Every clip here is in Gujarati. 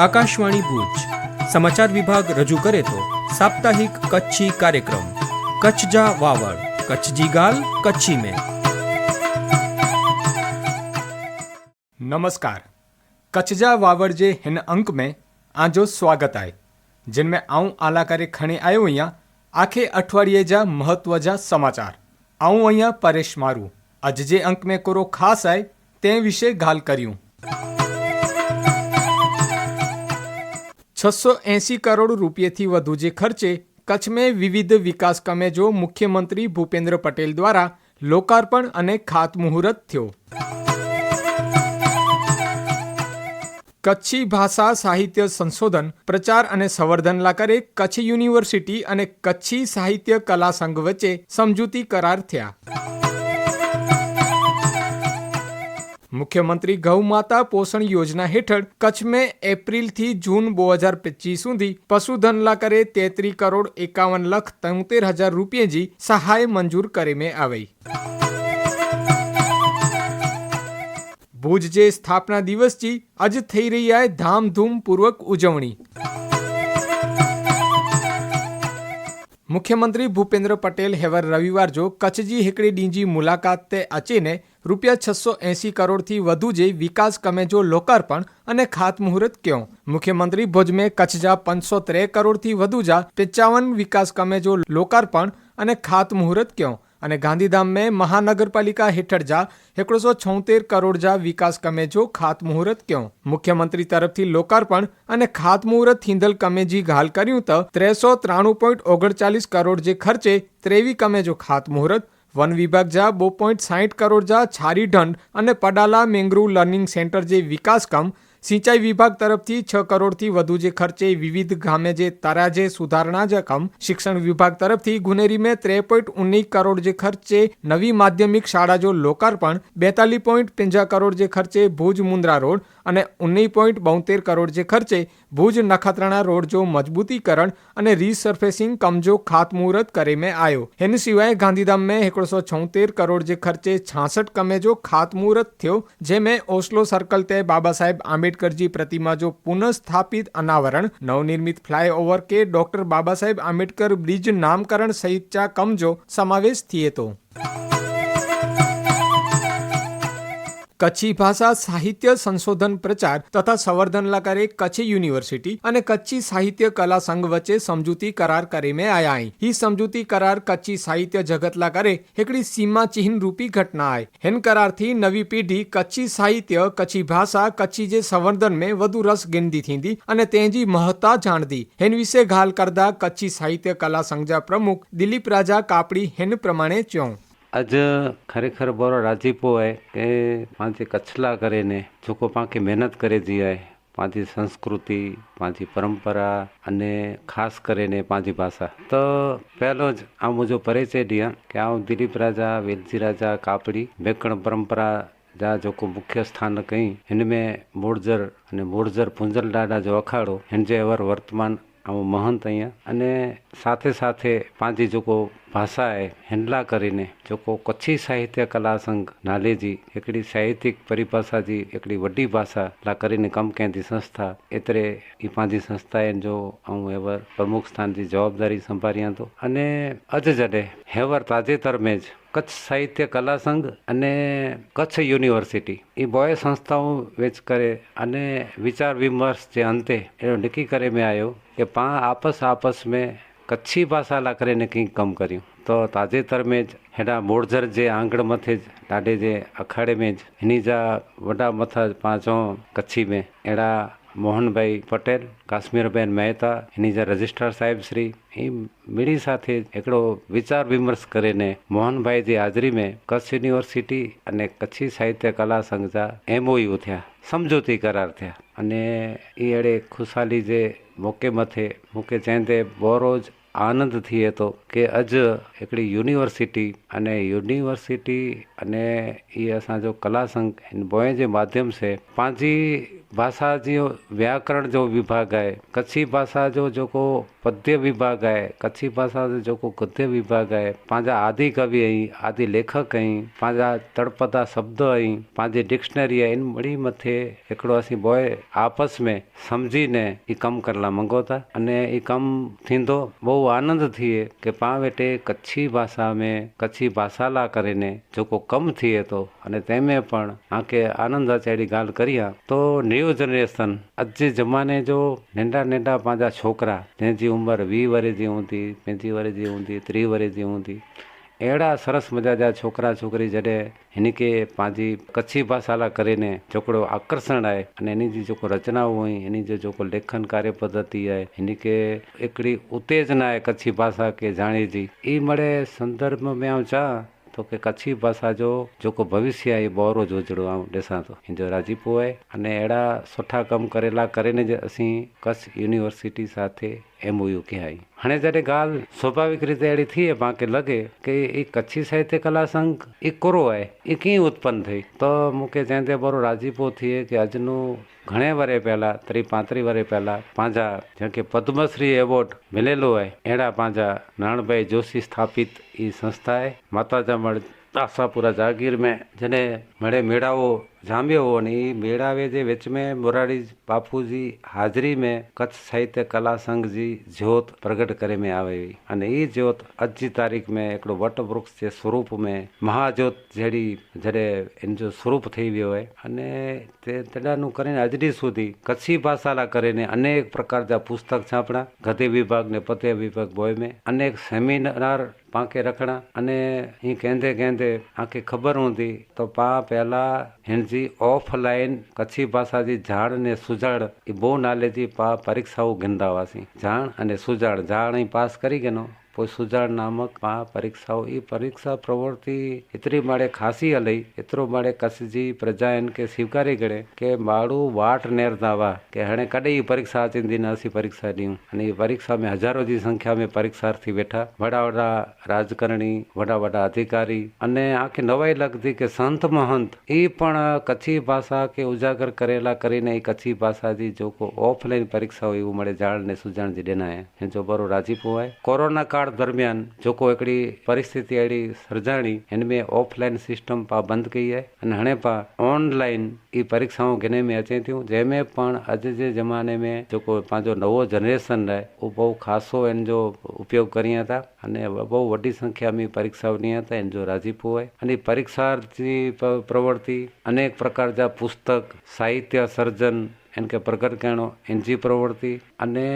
આકાશવાણી ભુજ સમાચાર વિભાગ રજૂ કરે તો સાપ્તાહિક કચ્છી કાર્યક્રમ કચ્છ જા વાવડ કચ્છજી ગાલ કચ્છી में नमस्कार कचजा वावड़ जे हिन अंक में आजो स्वागत आहे जिन में आऊं आला करे खणी आयो आहियां आखे अठवाडिये जा महत्व जा समाचार आऊं आहियां परेश मारू अॼु जे अंक में कोरो ख़ासि आहे तंहिं विषय ॻाल्हि करियूं છસો એંસી કરોડ રૂપિયાથી વધુ જે ખર્ચે કચ્છ મેં વિવિધ વિકાસ કામે જો મુખ્યમંત્રી ભૂપેન્દ્ર પટેલ દ્વારા લોકાર્પણ અને ખાતમુહૂર્ત થયો. કચ્છી ભાષા સાહિત્ય સંશોધન, પ્રચાર અને સંવર્ધન લાકરે કચ્છ યુનિવર્સિટી અને કચ્છી સાહિત્ય કલા સંઘ વચ્ચે સમજૂતી કરાર થયા. મુખ્યમંત્રી ગૌમાતા પોષણ યોજના હેઠળ કચ્છ મેં એપ્રિલથી જૂન બે હજાર પચીસ સુધી પશુધન લાકરે તેત્રી કરોડ એકાવન લાખ તોતેર હજાર રૂપિયાજી સહાય મંજૂર કરીને આવી. ભુજ જે સ્થાપના દિવસથી આજ થઈ રહી આ ધામધૂમપૂર્વક ઉજવણી. મુખ્યમંત્રી ભૂપેન્દ્ર પટેલ, હેવર રવિવાર જો કચ્છજી હિકડી ડીંજી મુલાકાત તે અચીને રૂપિયા છસો એંસી કરોડથી વધુ જે વિકાસ કમે જો લોકાર્પણ અને ખાતમુહૂર્ત ક્યો. મુખ્યમંત્રી ભુજ મેં કચ્છ જા પાંચસો ત્રે કરોડથી વધુ જા પંચાવન વિકાસ કમે જો લોકાર્પણ અને ખાતમુહૂર્ત ક્યો. અને ગાંધીધામ મેં મહાનગરપાલિકા હેઠળ જા એકસો છોતેર કરોડ જા વિકાસ કમે જો ખાતમુહૂર્ત ક્યો. મુખ્યમંત્રી તરફથી લોકાર્પણ અને ખાતમુહૂર્ત થીંદલ કમેજી ઘાલ કર્યું તો ત્રેસો ત્રાણું પોઈન્ટ ઓગણચાલીસ કરોડ જે ખર્ચે ત્રેવી કમે જો ખાતમુહૂર્ત વન વિભાગ જા બો પોઈન્ટ સાહીઠ કરોડ જા છારી ઢંઢ અને પડાલા મેંગ્રુ લર્નિંગ સેન્ટર જે વિકાસ કામ સિંચાઈ વિભાગ તરફથી છ કરોડથી વધુ જે ખર્ચે વિવિધ ગામે જે તરાજે સુધારણા જ કામ શિક્ષણ વિભાગ તરફથી ગુનેરી મેં ત્રે પોઈન્ટ ઉન્નીસ કરોડ જે ખર્ચે નવી માધ્યમિક શાળા જો લોકાર્પણ, બેતાલીસ પોઈન્ટ પંજા કરોડ જે ખર્ચે ભુજ મુન્દ્રા રોડ અને ઉન્નીસ પોઈન્ટ બોતેર કરોડ જે ખર્ચે ભુજ નખત્રાણા રોડ જો મજબૂતીકરણ અને રીસર્ફેસિંગ કમજો ખાતમુહૂર્ત કરે મેં આવ્યો એની સિવાય ગાંધીધામ મેં એકસો છોતેર કરોડ જે ખર્ચે છાસઠ કમે જો ખાતમુહૂર્ત થયો જેમાં ઓસ્લો સર્કલ તે બાબા સાહેબ આંબેડકરજી પ્રતિમા જો પુનઃસ્થાપિત અનાવરણ, નવનિર્મિત ફ્લાયઓવર કે ડોક્ટર બાબા સાહેબ આંબેડકર બ્રિજ નામકરણ સહિત ચા કમજો સમાવેશ થયે તો કચ્છી ભાષા સાહિત્ય સંશોધન પ્રચાર તથા સંવર્ધન લા કરે કચ્છ યુનિવર્સિટી અને કચ્છી સાહિત્ય કલા સંઘ વચ્ચે સમજૂતી करार करे में आया है ही समझूती करार कच्ची साहित्य जगत ला करे हिकड़ी सीमा चिन्ह रूपी घटना आहे हिन करार थी नवी पीढ़ी कच्ची साहित्य कच्ची भाषा कच्ची जे संवर्धन में વધુ રસ ગેંદી થીંદી અને તેજી મહત્તા જાણદી હિન વિશે ગાલ કરતા કચ્છી સાહિત્ય કલા સંઘજા પ્રમુખ દિલીપ રાજા કાપડી હિન પ્રમાણે ચ્યો अॼु खरेखर बोरो राजीपो आहे की पंहिंजे कच्छला करे ने जेको पाण खे महिनत करे जी आहे पंहिंजी संस्कृति पंहिंजी परंपरा अने ख़ासि करे ने पंहिंजी भाषा त पहिरियों ज आउं मुंहिंजो परिचय ॾियां की आउं दिलीप राजा वेलजी राजा कापड़ी बेकण परंपरा जा जेको मुख्य स्थान कई हिन में मोड़जर अने मोड़जर पुंजल ॾाॾा जो अखाड़ो हिन जे अवर वर्तमान આવો મહંત અહીંયા. અને સાથે સાથે પાંચી જોકો ભાષાએ હેન્ડલા કરીને જોકો કચ્છી સાહિત્ય કલા સંઘ નાલેજી, એકડી સાહિત્યિક પરિભાષાજી એકડી વડી ભાષા લા કરીને કમ કહેતી સંસ્થા એતરે એ પાંજી સંસ્થાએ જો હું એવર પ્રમુખ સ્થાનથી જવાબદારી સંભાળી હતો અને અજ જડે હેવર તાજેતર મેં જ કચ્છ સાહિત્ય કલા સંઘ અને કચ્છ યુનિવર્સિટી. એ બોય સંસ્થાઓ વેચ કરે અને વિચાર વિમર્શ જે અંતે એનો નક્કી કરે મેં આવ્યો કે પा आपस आपस में કચ્છી ભાષા લાકરેને કંઈક કમ કર્યું. તો તાજેતર મેં જ હેડા મોડઝર જે આંગણ મથે જ ટાડે જે અખાડે મેં જ, એની જા વડા મથા પાંચો કચ્છી મેં. એડા મોહનભાઈ પટેલ, કાશ્મીરબેન મહેતા, એની જે રજિસ્ટ્રાર સાહેબ શ્રી, એ મીડી સાથે એકડો વિચાર વિમર્શ કરીને મોહનભાઈ જે હાજરી મેં, કચ્છ યુનિવર્સિટી અને કચ્છી સાહિત્ય કલા સંઘ એમઓયુ થયા, સમજૂતી કરાર થયા. અને એ એડે ખુશાલી જે मौक़े मथे मूंखे चवंदे बोरोज आनंद थिए थो की अॼु हिकिड़ी यूनिवर्सिटी अने यूनिवर्सिटी अने इहे असांजो कला संघ हिन बोए जे माध्यम से पंहिंजी भाषा जो व्याकरण जो विभाग आहे कच्छी भाषा जो जेको पद्य विभाग आहे कच्छी भाषा जो जेको गद्य विभाग आहे पंहिंजा आदि कवि आहिनि आदि लेखक आई पंहिंजा तड़पदा शब्द आई पंहिंजी डिक्शनरी आहिनि वरी मथे हिकिड़ो असीं बॉय आपस में सम्झी ने ई कम करण लाइ मंगो था अने हीउ कमु थींदो बहु आनंद थिए की पाण वेठे कच्छी भाषा में कच्छी भाषा लाइ करे ने जेको कमु थिए थो अने तंहिंमें पण तव्हांखे आनंद अचे अहिड़ी ॻाल्हि करी आहे तो न्यू जनरेशन अॼु जे ज़माने जो नंढा नंढा पंहिंजा छोकिरा जंहिंजी उमिरि वीह वरे जी हूंदी पंहिंजी वरे जी हूंदी टीह वरे जी हूंदी अहिड़ा सरस मज़ा जा छोकिरा छोकिरी जॾहिं हिन खे पंहिंजी कच्छी भाषा लाइ करे ने हिकिड़ो आकर्षण आहे अने हिन जी जेको रचनाऊं आहिनि हिन जो जेको लेखन कार्य पद्धति आहे हिन खे हिकिड़ी उत्तेजना आहे कच्छी भाषा खे जाणे जी ई मड़े संदर्भ में आउं चवां તો की कच्छी भाषा जो जेको भविष्य आहे बहोरो जो जहिड़ो आउं ॾिसां थो हिन जो राजीपो आहे अने अहिड़ा सुठा कमु करेला करे ने असीं कच्छ यूनिवर्सिटी साथे એમઓયુ કહેવાય. અને જ્યારે ગાલ સ્વાભાવિક રીતે એડી થઈએ પાંકે લગે કે એ કચ્છી સાહિત્ય કલા સંઘ એ કોરો હોય એ ક્યાં ઉત્પન્ન થઈ? તો મૂકે ત્યાં ત્યાં બરો રાજીપો થઈએ કે આજનું ઘણા વરે પહેલાં, ત્રી પાંત્રી વરે પહેલાં પાંજા, જેમ કે પદ્મશ્રી એવોર્ડ મિલેલો હોય, એડા પાંજા નાણભાઈ જોશી સ્થાપિત એ સંસ્થાએ માતાજામળ આશાપુરા જાગીર મેં જેને મળે મેળાઓ જાંબિયાઓની મેળાવે જે વિच में મોરારી બાપુજી હાજરી મેં કચ્છ સાહિત્ય કલા સંઘજી જ્યોત પ્રગટ કરે મેં આવે અને એ જ્યોત અજી તારીખ મેં એકડો વટ વૃક્ષ જે સ્વરૂપ મેં મહાજ્યોત જેડી જડે એનું જો સ્વરૂપ થઈ ગયો હોય. અને તે તડાનું કરીને અજડી સુધી કચ્છી ભાષાલા કરીને અનેક પ્રકારના પુસ્તક છાપણા, ગધે વિભાગ ને પતે વિભાગ બોય મેં, અનેક સેમિનાર પાંકે રખણા અને એ કેંધે કેંધે આખી ખબર હતી તો પા પહેલા હિન્દ જે ઓફલાઈન કચ્છી ભાષા જે જાણ ને સુજાણ એ બહુ નાલેજી, પા પરીક્ષાઓ ગંદાવાસી. જાણ અને સુજાણ, જાણ પાસ કરી ગયેલો ಸುಜಾಣ್ ನಾಮಕ್ ಆ ಪರೀಕ್ಷಾವು ಈ ಪರೀಕ್ಷಾ ಪ್ರವೃತ್ತಿ ಎತ್ತರಿ ಮಾಡೆ ಖಾಸಿ ಅಲೈ ಎತ್ತರೋ ಮಾಡೆ ಕಸಿಜಿ ಪ್ರಜಾಯನ್ಗೆ ಸ್ವೀಕಾರಿಗಡೆ કે માળું વાટ નેરનાવા કે હણે કડે એ પરીક્ષા ચિંધી નાસી પરીક્ષા ડીયું અને એ પરીક્ષા મેં હજારોજી સંખ્યા મેં પરીક્ષાર્થી બેઠા. વડા વડા રાજકારણી, વડા વડા અધિકારી અને આખી નવાઈ લગતી કે સંત મહંત. એ પણ કચ્છી ભાષા કે ઉજાગર કરેલા કરીને એ કચ્છી ભાષાથી જો કો ઓફલાઈન પરીક્ષા હોય એવું મળે જાણ ને સુજાણજી ડેનાએ જો બરો રાજીપો હોય કોરોના કાળ आहे कोरोना काल दरमियान जेको हिकिड़ी परिस्थिति अहिड़ी सर्जाणी हिन में ऑफलाइन सिस्टम पा बंदि कई आहे अने हाणे पा ऑनलाइन ई परीक्षाऊं गिने में अचे थियूं जंहिंमें पण अॼु जे ज़माने में जेको पंहिंजो नवो जनरेशन आहे उहो बहु ख़ासो हिन जो उपयोग करिया था अने बहु वॾी संख्या में परीक्षाऊं ॾिया था हिन जो राजीपो आहे अने परीक्षा जी प- प्रवृत्ति अनेक प्रकार जा पुस्तक साहित्य सर्जन इनके प्रकट करणो इन जी प्रवृत्ति अने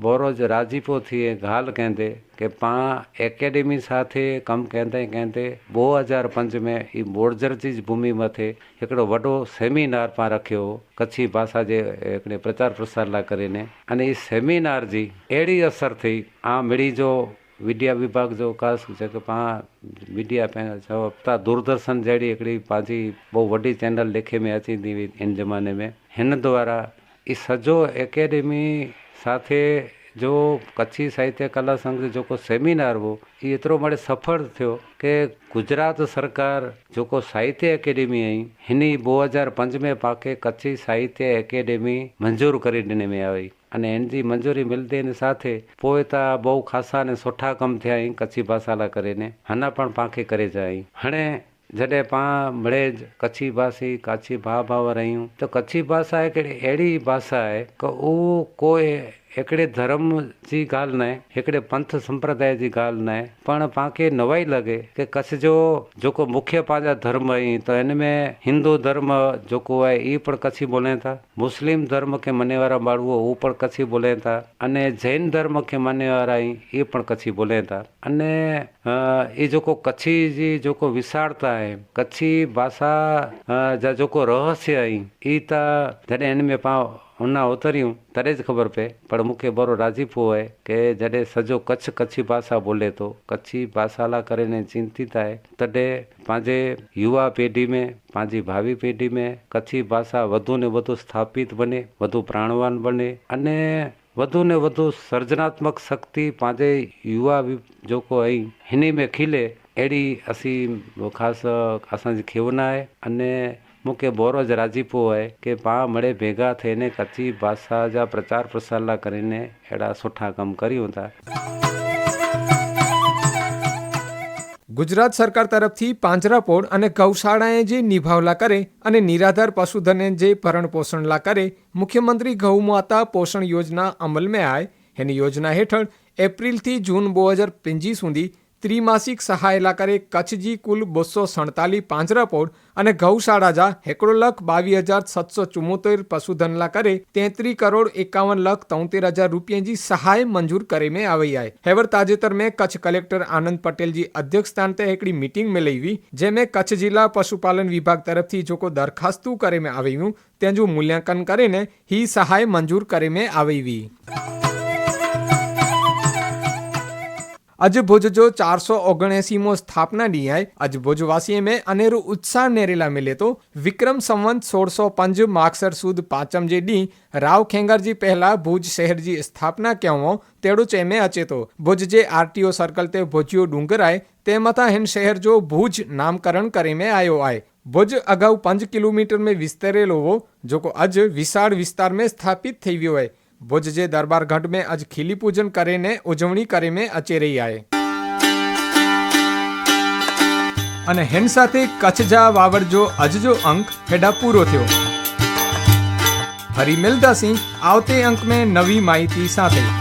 बोरोज राजीपो थिए ॻाल्हि कंदे કે પા એકેડેમી સાથે કમ कंदे कंदे ॿ हज़ार पंज में ई बोर्जर जी भूमि मथे हिकिड़ो वॾो सेमिनार पाण रखियो हो कच्छी भाषा जे हिकिड़े प्रचार प्रसार लाइ करे ने अने ई सेमिनार जी अहिड़ी असर थी आ मिड़ी जो मीडिया विभाग जो ख़ासि जेको पाण मीडिया पंहिंजा चओ था दूरदर्शन जहिड़ी हिकिड़ी पंहिंजी बहु वॾी चैनल लेखे में अचींदी हुई इन ज़माने में हिन द्वारा ई सॼो एकेडमी साथे जो कच्छी साहित्य कला संघ जो जेको सेमिनार हुओ ई एतिरो मिड़े सफल थियो की गुजरात सरकार जेको साहित्य एकेडमी आई हिन ॿ हज़ार पंज में पाके कच्छी साहित्य एकेडमी मंज़ूरु करे ॾिनी में आई અને એની મંજૂરી મિલતીની સાથે પોએ તા બહુ ખાસા ને સુઠા કમ થયા કચ્છી ભાષા કરીને હના પણ પાંખે કરે જાય હણે जॾहिं पाण मिड़े कच्छी भाषी काछी भाउ भाउ रहियूं त कच्छी भाषा हिकिड़ी अहिड़ी भाषा आहे की उहो कोई हिकिड़े धर्म जी ॻाल्हि न आहे हिकिड़े पंथ संप्रदाय जी ॻाल्हि न आहे पाण पाणखे नवाई लॻे की कच्छ जो जेको मुख्य पंहिंजा धर्म आहिनि त हिन में हिंदू धर्म जेको आहे ई पण कच्छी ॿोलाइनि था मुस्लिम धर्म खे मञे वारा माण्हू उहो पण कच्छी ॿोलाइनि था अने जैन धर्म खे मञे वारा आहिनि इहे पण कच्छी ॿोलाइनि था अने अ, ई जेको कच्छी जी जेको विसारता आहे कच्छी भाषा अ, जा जेको रहस्य आहिनि ई त जॾहिं हिन में पाण હમણાં ઓતર્યું ત્યારે જ ખબર પે પણ મૂંખે બરો રાજીપો હોય કે જડે સજો કચ્છ કચ્છી ભાષા બોલે તો કચ્છી ભાષાલા કરીને ચિંતિત આય તડે પાંજે યુવા પેઢી મેં પાંજી ભાવિ પેઢી મેં કચ્છી ભાષા વધુ ને વધુ સ્થાપિત બને વધુ પ્રાણવાન બને અને વધુ ને વધુ સર્જનાત્મક શક્તિ પાંજે યુવા જોકો અહીં હિની મેં ખીલે એડી અસી ખાસ અસાંજી ખેવના અને મૂકે બોરો જ રાજીપો હોય કે પા મળે ભેગા થઈને કચ્છી ભાષા જા પ્રચાર પ્રસારલા કરીને એડા સુઠા કામ કર્યું હતા ગુજરાત સરકાર તરફથી પાંજરાપોળ અને ગૌશાળાએ જે નિભાવલા કરે અને નિરાધાર પશુધને જે ભરણ પોષણલા કરે, મુખ્યમંત્રી ગૌમાતા પોષણ યોજના અમલમાં આય. એની યોજના હેઠળ એપ્રિલથી જૂન બે હજાર પંજી સુધી ત્રિમાસિક સહાય કરે કચ્છજી કુલ બસો સડતાલીસ પાંજરાપોળ અને ગૌશાળા જા હેકડો લખ બાવીસ હજાર સાતસો ચુમ્મોતેર પશુધનલા કરે તેત્રી કરોડ એકાવન લખ તોતેર હજાર રૂપિયાજી સહાય મંજૂર કરે મેં આવી આય હેવર તાજેતર મેં કચ્છ કલેક્ટર આનંદ પટેલજી અધ્યક્ષ સ્થાન તે એકડી મીટિંગ મેં લઈવી, જે મેં કચ્છ જિલ્લા પશુપાલન વિભાગ તરફથી જો કોઈ દરખાસ્તુ કરે મેં આવ્યું, તેનું મૂલ્યાંકન કરીને હી સહાય મંજૂર કરે મેં આવીવી. અજભુજ જો ચારસો ઓગણએસીમો સ્થાપના ડીઆઈ અજભુજવાસીએ મેં અનેરું ઉત્સાહ નેરેલા મિલે તો વિક્રમ સંવંત સોળસો પંજ માક્ષર સુદ પાંચમ જે ડી, રાવ ખેંગરજી પહેલા ભુજ શહેરજી સ્થાપના કહેવો તેડું છે મેં અચેતો ભુજ જે આરટીઓ સર્કલ તે ભુજિયો ડુંગરાય, તે મતા હિન શહેર જો ભુજ નામકરણ કરી મેં આયો આય. ભુજ અગાઉ પાંચ કિલોમીટર મેં વિસ્તરેલો હો જોકો અજ વિશાળ વિસ્તાર મેં સ્થાપિત થઈ ગયો હોય ભુજ જે દરબાર ગઢ में अॼु खिली पूजन करे ने ઉજવણી કરે में અચે રહી आहे અને હેન સાથે કચ્છ જા વાવડ જો અજ જો અંક હેડા પૂરો થયો ફરી મિલતાસી આવતે અંક में નવી માહિતી સાથે